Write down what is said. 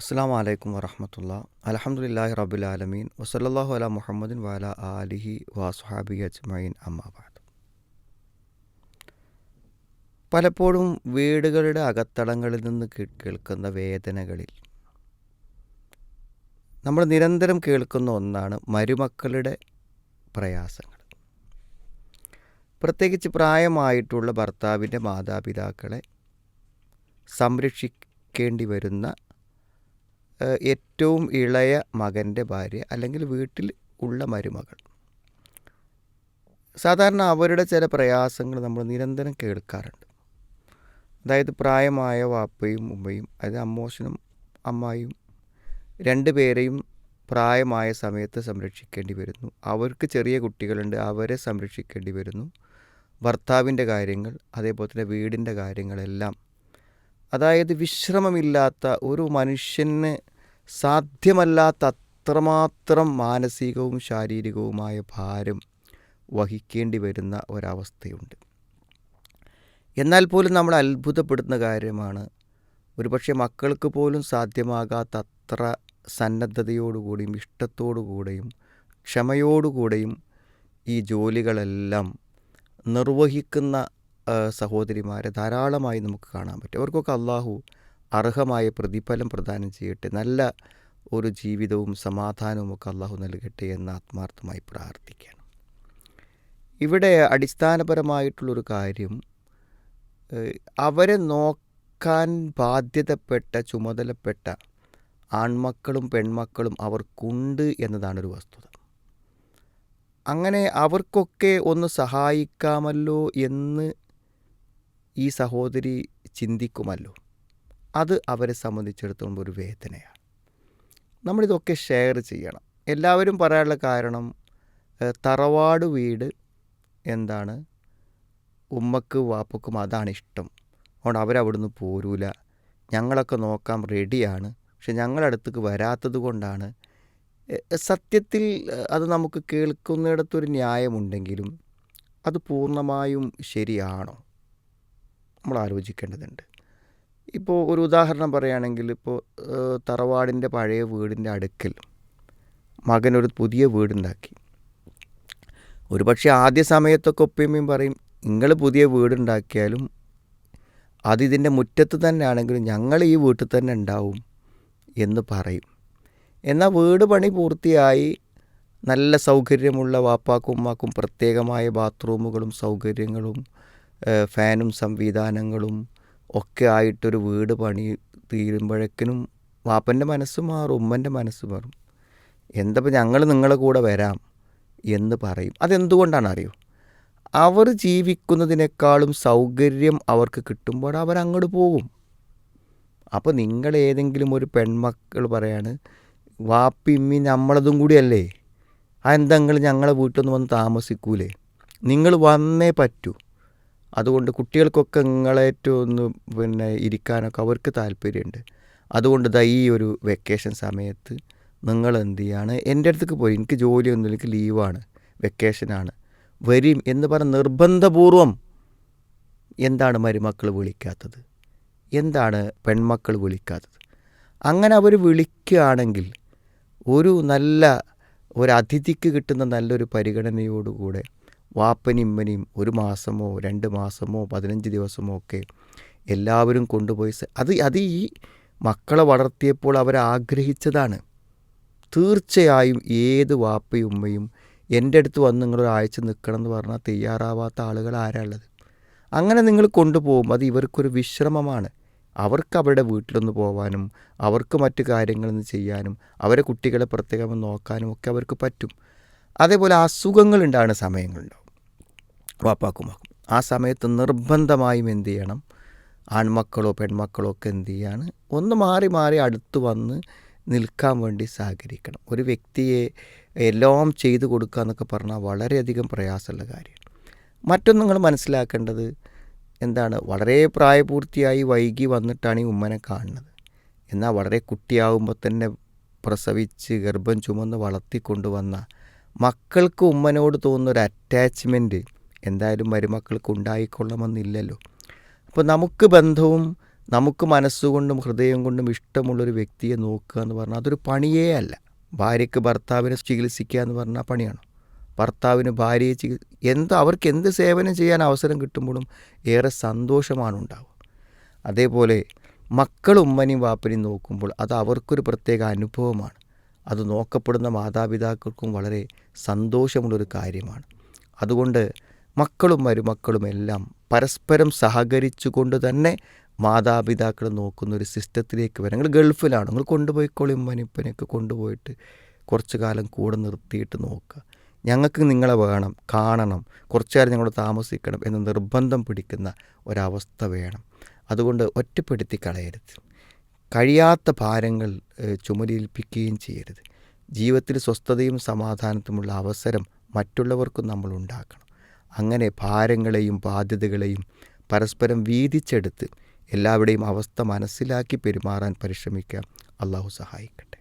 അസ്സാം വലൈക്കും വറഹമത്തുള്ള. അലഹമുല്ലാഹി റബുലാലമീൻ വസല്ലാഹു അല മുഹമ്മദിൻ വാല അലിഹി വാസുഹാബി അജ്മൈൻ അമ്മാബാദ് പലപ്പോഴും വീടുകളുടെ അകത്തളങ്ങളിൽ നിന്ന് കേൾക്കുന്ന വേദനകളിൽ നമ്മൾ നിരന്തരം കേൾക്കുന്ന ഒന്നാണ് മരുമക്കളുടെ പ്രയാസങ്ങൾ. പ്രത്യേകിച്ച് പ്രായമായിട്ടുള്ള ഭർത്താവിന്റെ മാതാപിതാക്കളെ സംരക്ഷിക്കേണ്ടി വരുന്ന ഏറ്റവും ഇളയ മകന്റെ ഭാര്യ അല്ലെങ്കിൽ വീട്ടിൽ ഉള്ള മരുമകൾ. സാധാരണ അവരുടെ ചില പ്രയാസങ്ങൾ നമ്മൾ നിരന്തരം കേൾക്കാറുണ്ട്. അതായത് പ്രായമായ വാപ്പയും ഉമ്മയും അതായത് അമ്മോശനും അമ്മായും രണ്ട് പേരെയും പ്രായമായ സമയത്ത് സംരക്ഷിക്കേണ്ടി വരുന്നു. അവർക്ക് ചെറിയ കുട്ടികളുണ്ട് അവരെ സംരക്ഷിക്കേണ്ടി വരുന്നു. ഭർത്താവിന്റെ കാര്യങ്ങൾ അതേപോലെ തന്നെ വീടിന്റെ കാര്യങ്ങളെല്ലാം അതായത് വിശ്രമമില്ലാത്ത ഒരു മനുഷ്യന് സാധ്യമല്ലാത്ത അത്രമാത്രം മാനസികവും ശാരീരികവുമായ ഭാരം വഹിക്കേണ്ടി വരുന്ന ഒരവസ്ഥയുണ്ട്. എന്നാൽ പോലും നമ്മൾ അത്ഭുതപ്പെടുന്ന കാര്യമാണ്. ഒരുപക്ഷെ മക്കൾക്ക് പോലും സാധ്യമാകാത്ത അത്ര സന്നദ്ധതയോടുകൂടിയും ഇഷ്ടത്തോടുകൂടെയും ക്ഷമയോടുകൂടെയും ഈ ജോലികളെല്ലാം നിർവഹിക്കുന്ന സഹോദരിമാരെ ധാരാളമായി നമുക്ക് കാണാൻ പറ്റും. അവർക്കൊക്കെ അള്ളാഹു അർഹമായ പ്രതിഫലം പ്രദാനം ചെയ്യട്ടെ. നല്ല ഒരു ജീവിതവും സമാധാനവും ഒക്കെ അള്ളാഹു നൽകട്ടെ എന്ന് ആത്മാർത്ഥമായി പ്രാർത്ഥിക്കണം ഇവിടെ അടിസ്ഥാനപരമായിട്ടുള്ളൊരു കാര്യം അവരെ നോക്കാൻ ബാധ്യതപ്പെട്ട ചുമതലപ്പെട്ട ആൺമക്കളും പെൺമക്കളും അവർക്കുണ്ട് എന്നതാണ് ഒരു വസ്തുത. അങ്ങനെ അവർക്കൊക്കെ ഒന്ന് സഹായിക്കാമല്ലോ എന്ന് ഈ സഹോദരി ചിന്തിക്കുമല്ലോ. അത് അവരെ സംബന്ധിച്ചിടത്തോളം ഒരു വേദനയാണ്. നമ്മളിതൊക്കെ ഷെയർ ചെയ്യണം. എല്ലാവരും പറയാനുള്ള കാരണം തറവാട് വീട് എന്താണ്? ഉമ്മക്ക് വാപ്പക്കും അതാണ് ഇഷ്ടം. അതുകൊണ്ട് അവരവിടുന്ന് പോരൂല. ഞങ്ങളൊക്കെ നോക്കാൻ റെഡിയാണ് പക്ഷെ ഞങ്ങളടുത്തേക്ക് വരാത്തത് കൊണ്ടാണ്. സത്യത്തിൽ അത് നമുക്ക് കേൾക്കുന്നിടത്തൊരു ന്യായമുണ്ടെങ്കിലും അത് പൂർണമായും ശരിയാണോ? നമ്മൾ ആലോചിക്കേണ്ടതുണ്ട് ഇപ്പോൾ ഒരു ഉദാഹരണം പറയുകയാണെങ്കിൽ ഇപ്പോൾ തറവാടിന്റെ പഴയ വീടിന്റെ അടുക്കൽ മകനൊരു പുതിയ വീടുണ്ടാക്കി. ഒരുപക്ഷെ ആദ്യ സമയത്തൊക്കെ ഒപ്പയമ്മയും പറയും നിങ്ങൾ പുതിയ വീടുണ്ടാക്കിയാലും അതിതിന്റെ മുറ്റത്ത് തന്നെ ആണെങ്കിലും ഞങ്ങൾ ഈ വീട്ടിൽ തന്നെ ഉണ്ടാവും എന്ന് പറയും. എന്നാൽ വീട് പണി പൂർത്തിയായി നല്ല സൗകര്യമുള്ള വാപ്പാക്കും ഉമ്മാക്കും പ്രത്യേകമായ ബാത്റൂമുകളും സൗകര്യങ്ങളും ഫാനും സംവിധാനങ്ങളും ഒക്കെ ആയിട്ടൊരു വീട് പണി തീരുമ്പോഴേക്കിനും വാപ്പന്റെ മനസ്സ് മാറും ഉമ്മന്റെ മനസ്സ് മാറും. എന്തപ്പോൾ ഞങ്ങൾ നിങ്ങളെ കൂടെ വരാം എന്ന് പറയും. അതെന്തുകൊണ്ടാണ് അറിയോ അവർ ജീവിക്കുന്നതിനേക്കാളും സൗകര്യം അവർക്ക് കിട്ടുമ്പോൾ അവർ അങ്ങോട്ട് പോകും. അപ്പോൾ നിങ്ങൾ ഏതെങ്കിലും ഒരു പെൺമക്കൾ പറയാണ് വാപ്പി ഇമ്മി നമ്മളതും കൂടിയല്ലേ? അതെന്താ നിങ്ങൾ ഞങ്ങളെ വീട്ടിൽ നിന്ന് വന്ന് താമസിക്കൂലേ? നിങ്ങൾ വന്നേ പറ്റൂ. അതുകൊണ്ട് കുട്ടികൾക്കൊക്കെ നിങ്ങളേറ്റവും ഒന്ന് പിന്നെ ഇരിക്കാനൊക്കെ അവർക്ക് താല്പര്യമുണ്ട്. അതുകൊണ്ട് ദാ ഈ ഒരു വെക്കേഷൻ സമയത്ത് നിങ്ങൾ എന്ത് ചെയ്യാണ് എന്റെ അടുത്തേക്ക് പോയി. എനിക്ക് ജോലിയൊന്നും എനിക്ക് ലീവാണ് വെക്കേഷനാണ് വരും എന്ന് പറഞ്ഞ നിർബന്ധപൂർവം എന്താണ് മരുമക്കൾ വിളിക്കാത്തത്? എന്താണ് പെൺമക്കൾ വിളിക്കാത്തത്? അങ്ങനെ അവർ വിളിക്കുകയാണെങ്കിൽ ഒരു നല്ല ഒരു അതിഥിക്ക് കിട്ടുന്ന നല്ലൊരു പരിഗണനയോടുകൂടെ വാപ്പനും ഇമ്മനെയും ഒരു മാസമോ രണ്ട് മാസമോ പതിനഞ്ച് ദിവസമോ ഒക്കെ എല്ലാവരും കൊണ്ടുപോയി അത് അത് ഈ മക്കളെ വളർത്തിയപ്പോൾ അവർ ആഗ്രഹിച്ചതാണ്. തീർച്ചയായും ഏത് വാപ്പയും ഉമ്മയും എന്റെ അടുത്ത് വന്ന് നിങ്ങളൊരാഴ്ച നിൽക്കണം എന്ന് പറഞ്ഞാൽ തയ്യാറാവാത്ത ആളുകൾ ആരാളുള്ളത് അങ്ങനെ നിങ്ങൾ കൊണ്ടുപോകും. അത് ഇവർക്കൊരു വിശ്രമമാണ്. അവർക്ക് അവരുടെ വീട്ടിലൊന്ന് പോകാനും അവർക്ക് മറ്റു കാര്യങ്ങളൊന്ന് ചെയ്യാനും അവരെ കുട്ടികളെ പ്രത്യേകം നോക്കാനും ഒക്കെ അവർക്ക് പറ്റും. അതേപോലെ അസുഖങ്ങൾ ഉണ്ടാകുന്ന സമയങ്ങളുണ്ടാവും. വാപ്പാക്കുമാക്കും ആ സമയത്ത് നിർബന്ധമായും എന്ത് ചെയ്യണം? ആൺമക്കളോ പെൺമക്കളോ ഒക്കെ എന്ത് ചെയ്യാണ്? ഒന്ന് മാറി മാറി അടുത്ത് വന്ന് നിൽക്കാൻ വേണ്ടി സഹകരിക്കണം. ഒരു വ്യക്തിയെ എല്ലാം ചെയ്തു കൊടുക്കുക എന്നൊക്കെ പറഞ്ഞാൽ വളരെയധികം പ്രയാസമുള്ള കാര്യമാണ്. മറ്റൊന്ന് നിങ്ങൾ മനസ്സിലാക്കേണ്ടത് എന്താണ്? വളരെ പ്രായപൂർത്തിയായി വൈകി വന്നിട്ടാണ് ഈ ഉമ്മനെ കാണുന്നത്. എന്നാൽ വളരെ കുട്ടിയാവുമ്പോൾ തന്നെ പ്രസവിച്ച് ഗർഭം ചുമന്ന് വളർത്തിക്കൊണ്ടുവന്ന മക്കൾക്ക് ഉമ്മനോട് തോന്നുന്ന ഒരു അറ്റാച്ച്മെന്റ് എന്തായാലും മരുമക്കൾക്ക് ഉണ്ടായിക്കൊള്ളണമെന്നില്ലല്ലോ. അപ്പോൾ നമുക്ക് ബന്ധവും നമുക്ക് മനസ്സുകൊണ്ടും ഹൃദയം കൊണ്ടും ഇഷ്ടമുള്ളൊരു വ്യക്തിയെ നോക്കുക എന്ന് പറഞ്ഞാൽ അതൊരു പണിയേ അല്ല. ഭാര്യയ്ക്ക് ഭർത്താവിനെ ചികിത്സിക്കുക എന്ന് പറഞ്ഞാൽ പണിയാണ്. ഭർത്താവിന് ഭാര്യയെ ചികി എന്ത് അവർക്ക് എന്ത് സേവനം ചെയ്യാൻ അവസരം കിട്ടുമ്പോഴും ഏറെ സന്തോഷമാണ് ഉണ്ടാവുക. അതേപോലെ മക്കൾ ഉമ്മനെയും വാപ്പനെയും നോക്കുമ്പോൾ അത് അവർക്കൊരു പ്രത്യേക അനുഭവമാണ്. അത് നോക്കപ്പെടുന്ന മാതാപിതാക്കൾക്കും വളരെ സന്തോഷമുള്ളൊരു കാര്യമാണ്. അതുകൊണ്ട് മക്കളും മരുമക്കളും എല്ലാം പരസ്പരം സഹകരിച്ചുകൊണ്ട് തന്നെ മാതാപിതാക്കൾ നോക്കുന്ന ഒരു സിസ്റ്റത്തിലേക്ക് വരാം. നിങ്ങൾ ഗൾഫിലാണ്? നിങ്ങൾ കൊണ്ടുപോയിക്കോളി ഉമ്മനിപ്പനെയൊക്കെ കൊണ്ടുപോയിട്ട് കുറച്ച് കാലം കൂടെ നിർത്തിയിട്ട് നോക്കുക. ഞങ്ങൾക്ക് നിങ്ങളെ വേണം കാണണം കുറച്ചു കാലം ഞങ്ങൾ താമസിക്കണം എന്ന് നിർബന്ധം പിടിക്കുന്ന ഒരവസ്ഥ വേണം. അതുകൊണ്ട് ഒറ്റപ്പെടുത്തി കളയരുത്. കഴിയാത്ത ഭാരങ്ങൾ ചുമലേൽപ്പിക്കുകയും ചെയ്യരുത്. ജീവിതത്തിൽ സ്വസ്ഥതയും സമാധാനത്തുമുള്ള അവസരം മറ്റുള്ളവർക്കും നമ്മൾ ഉണ്ടാക്കണം. അങ്ങനെ ഭാരങ്ങളെയും ബാധ്യതകളെയും പരസ്പരം വീതിച്ചെടുത്ത് എല്ലാവരുടെയും അവസ്ഥ മനസ്സിലാക്കി പെരുമാറാൻ പരിശ്രമിക്കാം അള്ളാഹു സഹായിക്കട്ടെ.